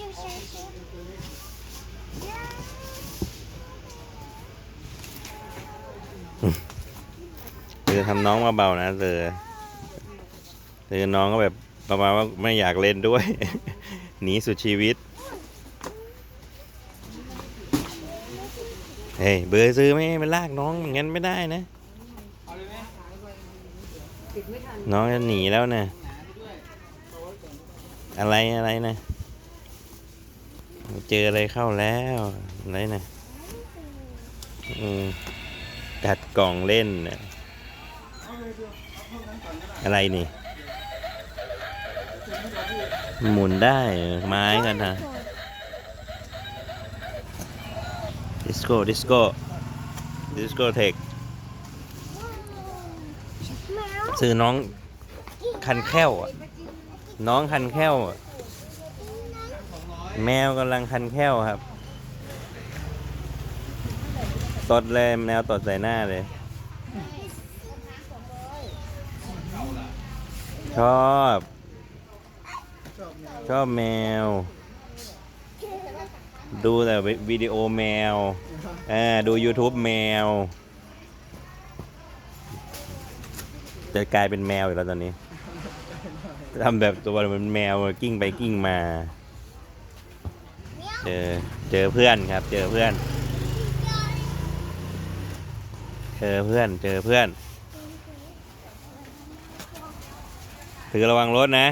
ชิวชิวชิวเธอทำน้องมาเบานะเธอเธอน้องก็แบบประมาณว่าไม่อยากเล่นด้วย หนีสุดชีวิต เฮ้ยเบอร์ซื้อไม่ให้มันลากน้องอย่างนั้นไม่ได้นะ น้องจะหนีแล้วนะ อะไรอะไรนะ เจออะไรเข้าแล้วอะไรนะอืมจัดกล่องเล่นน่ะอะไรนี่ หมุนได้เหรอไม้กันนะดิสโก้ดิสโก้ดิสโก้เทคแมวซื้อน้องคันแค้วอะน้องคันแค้วอะ แมวกำลังคันแค้วครับ ตดเลยแมวตดใส่หน้าเลย ชอบ ชอบแมว ดูแต่วิดีโอแมวเออดู YouTube แมว จะกลายเป็นแมวอีกแล้วตอนนี้ทำแบบตัวเหมันแมวกิ้งไปกิ้งมา เจอเจอเพื่อนครับ เจอเพื่อน เจอเพื่อน เจอเพื่อน ถือระวังรถนะ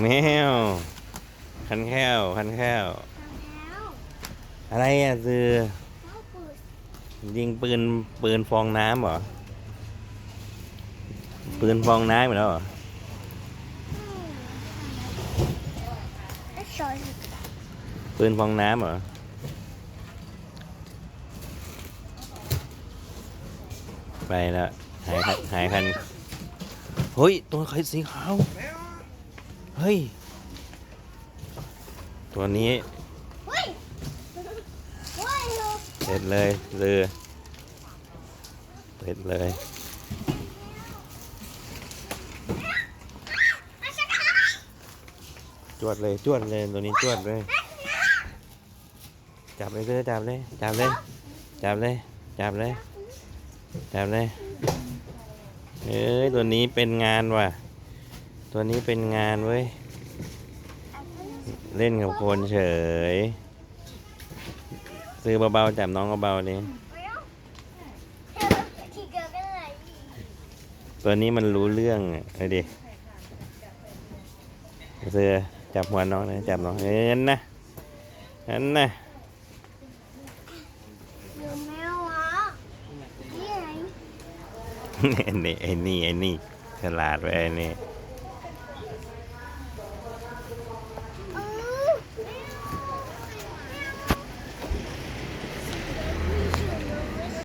แมว คันแค้ว คันแค้วแล้วอะไรอะซื้อ ยิงปืนปืนฟองน้ำเหรอ ปืนฟองน้ำอีกแล้วเหรอไอ้สอยปืนฟองน้ำเหรอไปแล้วหายคันหายคันเฮ้ย ตัวใครสีขาว เฮ้ย ตัวนี้เฮ้ยเฮ้ยเสร็จเลยเรือ เสร็จเลยจวดเลยจวดเลยตัวนี้จวดเลย จับเลยจับเลยจับเลยจับเลยจับเลยจับเลยเอ้ยตัวนี้เป็นงานว่ะ ตัวนี้เป็นงานเว้ยเล่นกับคนเฉย ซื้อเบาๆจับน้องเบาๆนี่ที่เกิดเป็นอะไร ตัวนี้มันรู้เรื่องอะเอาดิเสือจับหัวน้องนะจับน้องเอ็นนะอันนะเดี๋ยวแมวอะนี่ไงไอ้นี่ไอ้นี่ไอ้นี่ฉลาดไว้ไอ้นี่ไ